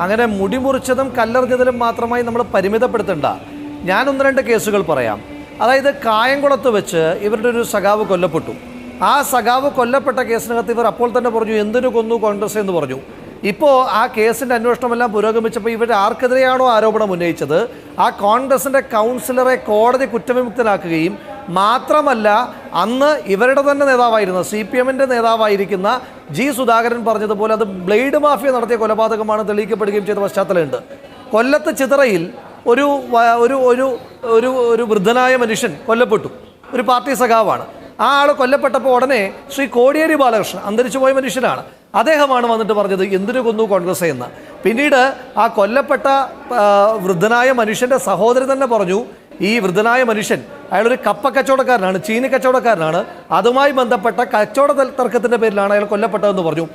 അങ്ങനെ മുടി മുറിച്ചതും കല്ലെറിഞ്ഞതിലും മാത്രമായി നമ്മൾ പരിമിതപ്പെടുത്തണ്ട. ഒന്ന് രണ്ട് കേസുകൾ പറയാം. അതായത് കായംകുളത്ത് വെച്ച് ഇവരുടെ ഒരു സഖാവ് കൊല്ലപ്പെട്ടു. ആ സഖാവ് കൊല്ലപ്പെട്ട കേസിനകത്ത് ഇവർ അപ്പോൾ തന്നെ പറഞ്ഞു എന്തിനു കൊന്നു കോൺഗ്രസ് എന്ന് പറഞ്ഞു? ഇപ്പോൾ ആ കേസിന്റെ അന്വേഷണമെല്ലാം പുരോഗമിച്ചപ്പോൾ ഇവർ ആർക്കെതിരെയാണോ ആരോപണം ഉന്നയിച്ചത്? ആ കോൺഗ്രസിന്റെ കൗൺസിലറെ കോടതി കുറ്റവിമുക്തനാക്കുകയും മാത്രമല്ല അന്ന് ഇവരുടെ തന്നെ നേതാവായിരുന്ന സി പി എമ്മിന്റെ നേതാവായിരിക്കുന്ന ജി സുധാകരൻ പറഞ്ഞതുപോലെ അത് ബ്ലേഡ് മാഫിയ നടത്തിയ കൊലപാതകമാണ് തെളിയിക്കപ്പെടുകയും ചെയ്ത പശ്ചാത്തലമുണ്ട്. കൊല്ലത്ത് ചിതറയിൽ ഒരു ഒരു ഒരു ഒരു ഒരു വൃദ്ധനായ മനുഷ്യൻ കൊല്ലപ്പെട്ടു. ഒരു പാർട്ടി സഖാവാണ്. ആ ആൾ കൊല്ലപ്പെട്ടപ്പോൾ ഉടനെ ശ്രീ കോടിയേരി ബാലകൃഷ്ണൻ അന്തരിച്ചു പോയ മനുഷ്യനാണ്. അദ്ദേഹമാണ് വന്നിട്ട് പറഞ്ഞത് എന്തിനു കൊന്നു കോൺഗ്രസ് എന്ന്? പിന്നീട് ആ കൊല്ലപ്പെട്ട വൃദ്ധനായ മനുഷ്യന്റെ സഹോദരൻ തന്നെ പറഞ്ഞു ഈ വൃദ്ധനായ മനുഷ്യൻ അയാളൊരു കപ്പ കച്ചവടക്കാരനാണ് ചീന കച്ചവടക്കാരനാണ്. അതുമായി ബന്ധപ്പെട്ട കച്ചവട തർക്കത്തിന്റെ പേരിലാണ് അയാൾ കൊല്ലപ്പെട്ടതെന്ന് പറഞ്ഞു.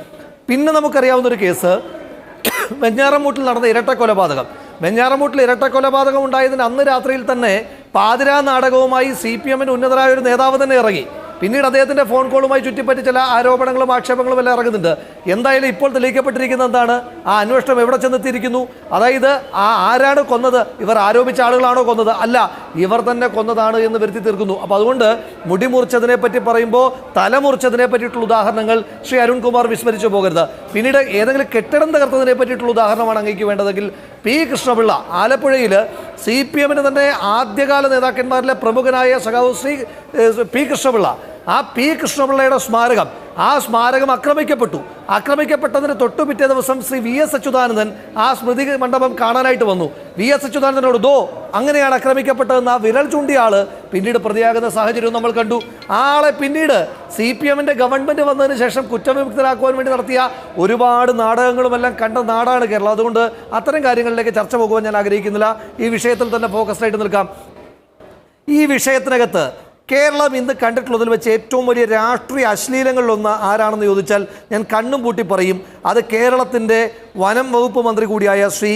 പിന്നെ നമുക്കറിയാവുന്ന ഒരു കേസ് വെഞ്ഞാറമൂട്ടിൽ നടന്ന ഇരട്ട കൊലപാതകം. വെഞ്ഞാറമൂട്ടിൽ ഇരട്ട കൊലപാതകം ഉണ്ടായതിന് അന്ന് രാത്രിയിൽ തന്നെ പാതിരാ നാടകവുമായി സി പി എമ്മിന്റെ ഉന്നതരായ ഒരു നേതാവ് തന്നെ ഇറങ്ങി. പിന്നീട് അദ്ദേഹത്തിന്റെ ഫോൺ കോളുമായി ചുറ്റിപ്പറ്റി ചില ആരോപണങ്ങളും ആക്ഷേപങ്ങളും എല്ലാം ഇറങ്ങുന്നുണ്ട്. എന്തായാലും ഇപ്പോൾ തെളിയിക്കപ്പെട്ടിരിക്കുന്ന എന്താണ്? ആ അന്വേഷണം എവിടെ ചെന്നെത്തിയിരിക്കുന്നു? അതായത് ആ ആരാണ് കൊന്നത്? ഇവർ ആരോപിച്ച ആളുകളാണോ കൊന്നത്? അല്ല ഇവർ തന്നെ കൊന്നതാണ് എന്ന് വരുത്തി തീർക്കുന്നു. അപ്പോൾ അതുകൊണ്ട് മുടി മുറിച്ചതിനെ പറ്റി പറയുമ്പോൾ തല മുറിച്ചതിനെ പറ്റിയിട്ടുള്ള ഉദാഹരണങ്ങൾ ശ്രീ അരുൺകുമാർ വിസ്മരിച്ചു പോകരുത്. പിന്നീട് ഏതെങ്കിലും കെട്ടിടം തകർത്തതിനെ പറ്റിയിട്ടുള്ള ഉദാഹരണമാണ് അങ്ങേക്ക് വേണ്ടതെങ്കിൽ പി കൃഷ്ണപിള്ള ആലപ്പുഴയിൽ സി പി എമ്മിന്റെ തന്നെ ആദ്യകാല നേതാക്കന്മാരിലെ പ്രമുഖനായ സഖാവ് ശ്രീ പി കൃഷ്ണപിള്ള ആ പി കൃഷ്ണപിള്ളയുടെ സ്മാരകം. ആ സ്മാരകം ആക്രമിക്കപ്പെട്ടു. ആക്രമിക്കപ്പെട്ടതിന് തൊട്ടു പിറ്റേ ദിവസം ശ്രീ വി എസ് അച്യുതാനന്ദൻ ആ സ്മൃതി മണ്ഡപം കാണാനായിട്ട് വന്നു. വി എസ് അച്യുതാനന്ദനോട് ദോ അങ്ങനെയാണ് ആക്രമിക്കപ്പെട്ടതെന്ന് ആ വിരൽ ചൂണ്ടിയ ആൾ പിന്നീട് പ്രതിയാകുന്ന സാഹചര്യവും നമ്മൾ കണ്ടു. ആളെ പിന്നീട് സി പി എമ്മിന്റെ ഗവൺമെന്റ് വന്നതിന് ശേഷം കുറ്റവിമുക്തരാക്കുവാൻ വേണ്ടി നടത്തിയ ഒരുപാട് നാടകങ്ങളുമെല്ലാം കണ്ട നാടാണ് കേരളം. അതുകൊണ്ട് അത്തരം കാര്യങ്ങളിലേക്ക് ചർച്ച പോകുവാൻ ഞാൻ ആഗ്രഹിക്കുന്നില്ല. ഈ വിഷയത്തിൽ തന്നെ ഫോക്കസ്ഡായിട്ട് നിൽക്കാം. ഈ വിഷയത്തിനകത്ത് കേരളം ഇന്ന് കണ്ടിട്ടുള്ളതിൽ വെച്ച് ഏറ്റവും വലിയ രാഷ്ട്രീയ അശ്ലീലങ്ങളിലൊന്ന് ആരാണെന്ന് ചോദിച്ചാൽ ഞാൻ കണ്ണും പൂട്ടി പറയും. അത് കേരളത്തിന്റെ വനം വകുപ്പ് മന്ത്രി കൂടിയായ ശ്രീ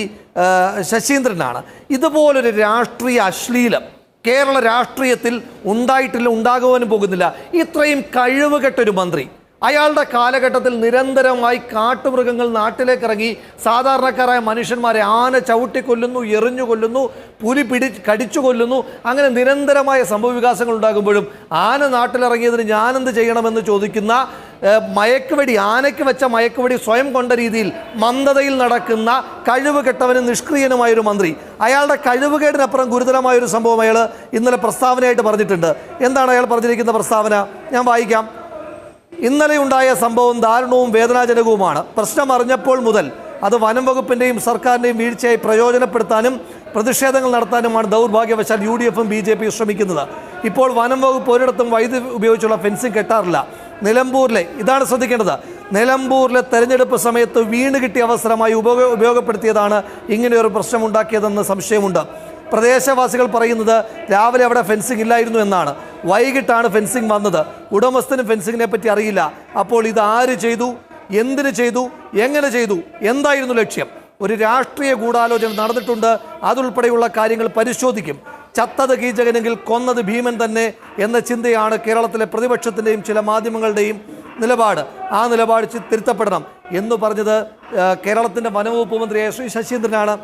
ശശീന്ദ്രനാണ്. ഇതുപോലൊരു രാഷ്ട്രീയ അശ്ലീലം കേരള രാഷ്ട്രീയത്തിൽ ഉണ്ടായിട്ടില്ല ഉണ്ടാകുവാനും പോകുന്നില്ല. ഇത്രയും കഴിവുകെട്ടൊരു മന്ത്രി അയാളുടെ കാലഘട്ടത്തിൽ നിരന്തരമായി കാട്ടുമൃഗങ്ങൾ നാട്ടിലേക്ക് ഇറങ്ങി സാധാരണക്കാരായ മനുഷ്യന്മാരെ ആന ചവിട്ടിക്കൊല്ലുന്നു എറിഞ്ഞു കൊല്ലുന്നു പുലി പിടി കടിച്ചു കൊല്ലുന്നു അങ്ങനെ നിരന്തരമായ സംഭവവികാസങ്ങൾ ഉണ്ടാകുമ്പോഴും ആന നാട്ടിലിറങ്ങിയതിന് ഞാനെന്ത് ചെയ്യണമെന്ന് ചോദിക്കുന്ന മയക്കുവടി ആനയ്ക്ക് വെച്ച മയക്കുവെടി സ്വയം കൊണ്ട രീതിയിൽ മന്ദതയിൽ നടക്കുന്ന കഴിവ് കെട്ടവനും നിഷ്ക്രിയനുമായൊരു മന്ത്രി. അയാളുടെ കഴിവുകേടിനപ്പുറം ഗുരുതരമായൊരു സംഭവം അയാൾ ഇന്നലെ പ്രസ്താവനയായിട്ട് പറഞ്ഞിട്ടുണ്ട്. എന്താണ് അയാൾ പറഞ്ഞിരിക്കുന്ന പ്രസ്താവന? ഞാൻ വായിക്കാം. ഇന്നലെ ഉണ്ടായ സംഭവം ദാരുണവും വേദനാജനകവുമാണ്. പ്രശ്നം അറിഞ്ഞപ്പോൾ മുതൽ അത് വനം വകുപ്പിന്റെയും സർക്കാരിന്റെയും വീഴ്ചയായി പ്രയോജനപ്പെടുത്താനും പ്രതിഷേധങ്ങൾ നടത്താനുമാണ് ദൗർഭാഗ്യവശാൽ യു ഡി എഫും ബി ജെ പിയും ശ്രമിക്കുന്നത്. ഇപ്പോൾ വനം വകുപ്പ് ഒരിടത്തും വൈദ്യുതി ഉപയോഗിച്ചുള്ള ഫെൻസിങ് കെട്ടാറില്ല. നിലമ്പൂരിലെ ഇതാണ് ശ്രദ്ധിക്കേണ്ടത് നിലമ്പൂരിലെ തെരഞ്ഞെടുപ്പ് സമയത്ത് വീണ് കിട്ടിയ അവസരമായി ഉപയോഗ ഉപയോഗപ്പെടുത്തിയതാണ് ഇങ്ങനെയൊരു പ്രശ്നമുണ്ടാക്കിയതെന്ന് സംശയമുണ്ട്. പ്രദേശവാസികൾ പറയുന്നത് രാവിലെ അവിടെ ഫെൻസിങ് ഇല്ലായിരുന്നു എന്നാണ്. വൈകിട്ടാണ് ഫെൻസിങ് വന്നത്. ഉടമസ്ഥന് ഫെൻസിങ്ങിനെ പറ്റി അറിയില്ല. അപ്പോൾ ഇത് ആര് ചെയ്തു? എന്തിനു ചെയ്തു? എങ്ങനെ ചെയ്തു? എന്തായിരുന്നു ലക്ഷ്യം? ഒരു രാഷ്ട്രീയ ഗൂഢാലോചന നടന്നിട്ടുണ്ട്. അതുൾപ്പെടെയുള്ള കാര്യങ്ങൾ പരിശോധിക്കും. ചത്തത് കീചകനെങ്കിൽ കൊന്നത് ഭീമൻ തന്നെ എന്ന ചിന്തയാണ് കേരളത്തിലെ പ്രതിപക്ഷത്തിന്റെയും ചില മാധ്യമങ്ങളുടെയും നിലപാട്. ആ നിലപാട് തിരുത്തപ്പെടണം. എന്ന് പറഞ്ഞത് കേരളത്തിന്റെ വനവകുപ്പ് മന്ത്രിയായ ശ്രീ ശശീന്ദ്രനാണ്.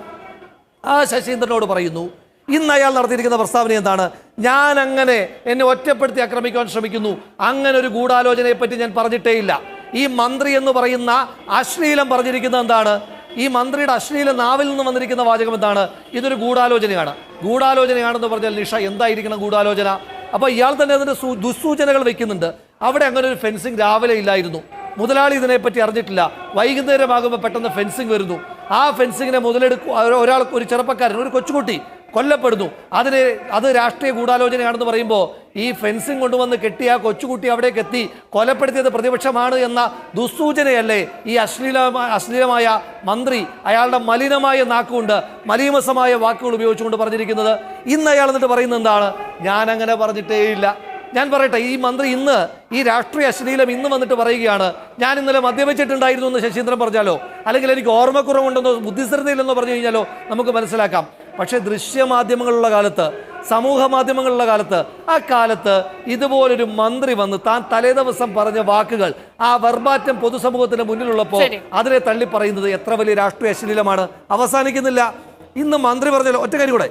ആ ശശീന്ദ്രനോട് പറയുന്നു ഇന്ന് അയാൾ നടത്തിയിരിക്കുന്ന പ്രസ്താവന എന്താണ്? ഞാൻ അങ്ങനെ എന്നെ ഒറ്റപ്പെടുത്തി ആക്രമിക്കാൻ ശ്രമിക്കുന്നു. അങ്ങനെ ഒരു ഗൂഢാലോചനയെ പറ്റി ഞാൻ പറഞ്ഞിട്ടേയില്ല ഈ മന്ത്രി എന്ന് പറയുന്ന അശ്ലീലം പറഞ്ഞിരിക്കുന്നത് എന്താണ്? ഈ മന്ത്രിയുടെ അശ്ലീല നാവിൽ നിന്ന് വന്നിരിക്കുന്ന വാചകം എന്താണ്? ഇതൊരു ഗൂഢാലോചനയാണ്. ഗൂഢാലോചനയാണെന്ന് പറഞ്ഞാൽ നിഷ എന്തായിരിക്കണം ഗൂഢാലോചന? അപ്പോൾ ഇയാൾ തന്നെ അതിന്റെ ദുസ്സൂചനകൾ വെക്കുന്നുണ്ട്. അവിടെ അങ്ങനെ ഒരു ഫെൻസിങ് രാവിലെ ഇല്ലായിരുന്നു. മുതലാളി ഇതിനെപ്പറ്റി അറിഞ്ഞിട്ടില്ല. വൈകുന്നേരമാകുമ്പോൾ പെട്ടെന്ന് ഫെൻസിങ് വരുന്നു. ആ ഫെൻസിങ്ങിനെ മുതലെടുക്കും ഒരാൾ ഒരു ചെറുപ്പക്കാരൻ ഒരു കൊച്ചുകുട്ടി കൊല്ലപ്പെടുന്നു. അതിന് അത് രാഷ്ട്രീയ ഗൂഢാലോചനയാണെന്ന് പറയുമ്പോൾ ഈ ഫെൻസിങ് കൊണ്ടുവന്ന് കെട്ടിയ ആ കൊച്ചുകുട്ടി അവിടേക്ക് എത്തി. കൊലപ്പെടുത്തിയത് പ്രതിപക്ഷമാണ് എന്ന ദുസ്സൂചനയല്ലേ ഈ അശ്ലീല അശ്ലീലമായ മന്ത്രി അയാളുടെ മലിനമായ നാക്കുകൊണ്ട് മലീമസമായ വാക്കുകൾ ഉപയോഗിച്ചുകൊണ്ട് പറഞ്ഞിരിക്കുന്നത്. ഇന്ന് അയാൾ എന്നിട്ട് പറയുന്നത് എന്താണ്? ഞാനങ്ങനെ പറഞ്ഞിട്ടേയില്ല. ഞാൻ പറയട്ടെ ഈ മന്ത്രി ഇന്ന് ഈ രാഷ്ട്രീയ അശ്ലീലം ഇന്ന് വന്നിട്ട് പറയുകയാണ് ഞാൻ ഇന്നലെ മദ്യപിച്ചിട്ടുണ്ടായിരുന്നു എന്ന് ശശീന്ദ്രൻ പറഞ്ഞാലോ? അല്ലെങ്കിൽ എനിക്ക് ഓർമ്മക്കുറവുണ്ടെന്നോ ബുദ്ധിസ്ഥിരതയില്ലെന്നോ പറഞ്ഞു കഴിഞ്ഞാലോ? നമുക്ക് മനസ്സിലാക്കാം. പക്ഷേ ദൃശ്യമാധ്യമങ്ങളുള്ള കാലത്ത് സമൂഹ മാധ്യമങ്ങളുള്ള കാലത്ത് ആ കാലത്ത് ഇതുപോലൊരു മന്ത്രി വന്ന് താൻ തലേദിവസം പറഞ്ഞ വാക്കുകൾ ആ വെർബാറ്റം പൊതുസമൂഹത്തിന് മുന്നിലുള്ളപ്പോൾ അതിനെ തള്ളി പറയുന്നത് എത്ര വലിയ രാഷ്ട്രീയ അശ്ലീലമാണ്. അവസാനിക്കുന്നില്ല. ഇന്ന് മന്ത്രി പറഞ്ഞല്ലോ ഒറ്റ കാര്യം കൂടെ.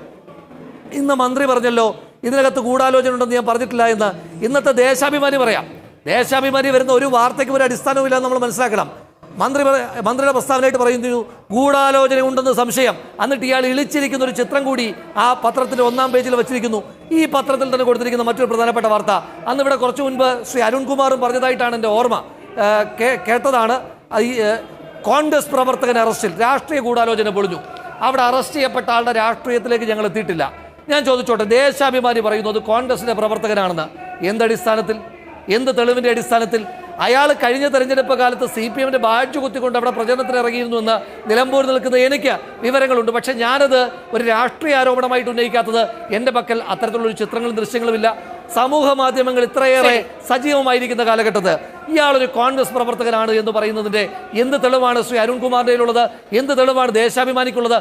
ഇന്ന് മന്ത്രി പറഞ്ഞല്ലോ ഇതിനകത്ത് ഗൂഢാലോചന ഉണ്ടെന്ന് ഞാൻ പറഞ്ഞിട്ടില്ല എന്ന് ഇന്നത്തെ ദേശാഭിമാനി പറയാം. ദേശാഭിമാനി വരുന്ന ഒരു വാർത്തയ്ക്കും ഒരു അടിസ്ഥാനവും എന്ന് നമ്മൾ മനസ്സിലാക്കണം. മന്ത്രി മന്ത്രിയുടെ പ്രസ്താവനയായിട്ട് പറയുന്നു ഗൂഢാലോചന ഉണ്ടെന്ന് സംശയം. എന്നിട്ട് ഇയാൾ ഇളിച്ചിരിക്കുന്ന ഒരു ചിത്രം കൂടി ആ പത്രത്തിന്റെ ഒന്നാം പേജിൽ വെച്ചിരിക്കുന്നു. ഈ പത്രത്തിൽ തന്നെ കൊടുത്തിരിക്കുന്ന മറ്റൊരു പ്രധാനപ്പെട്ട വാർത്ത. അന്ന് ഇവിടെ കുറച്ചു മുൻപ് ശ്രീ അരുൺകുമാറും പറഞ്ഞതായിട്ടാണ് എന്റെ ഓർമ്മ. കേട്ടതാണ്. ഈ കോൺഗ്രസ് പ്രവർത്തകൻ അറസ്റ്റിൽ. രാഷ്ട്രീയ ഗൂഢാലോചന പൊളിഞ്ഞു. അവിടെ അറസ്റ്റ് ചെയ്യപ്പെട്ട ആളുടെ രാഷ്ട്രീയത്തിലേക്ക് ഞങ്ങൾ എത്തിയിട്ടില്ല. ഞാൻ ചോദിച്ചോട്ടെ ദേശാഭിമാനി പറയുന്നത് കോൺഗ്രസിന്റെ പ്രവർത്തകനാണെന്ന്. എന്തടിസ്ഥാനത്തിൽ എന്ത് തെളിവിന്റെ അടിസ്ഥാനത്തിൽ? അയാൾ കഴിഞ്ഞ തെരഞ്ഞെടുപ്പ് കാലത്ത് സി പി എമ്മിന്റെ ബാഡ്ജ് കുത്തിക്കൊണ്ട് അവിടെ പ്രചരണത്തിന് ഇറങ്ങിയിരുന്നു എന്ന് നിലമ്പൂർ നിൽക്കുന്ന എനിക്ക് വിവരങ്ങളുണ്ട്. പക്ഷേ ഞാനത് ഒരു രാഷ്ട്രീയ ആരോപണമായിട്ട് ഉന്നയിക്കാത്തത് എന്റെ പക്കൽ അത്തരത്തിലുള്ള ചിത്രങ്ങളും ദൃശ്യങ്ങളുമില്ല. സമൂഹ മാധ്യമങ്ങൾ ഇത്രയേറെ സജീവമായിരിക്കുന്ന കാലഘട്ടത്ത്. ഇയാളൊരു കോൺഗ്രസ് പ്രവർത്തകനാണ് എന്ന് പറയുന്നതിന്റെ എന്ത് തെളിവാണ് ശ്രീ അരുൺകുമാറിന്റെ ഉള്ളത് എന്ത് തെളിവാണ് ദേശാഭിമാനിക്കുള്ളത്?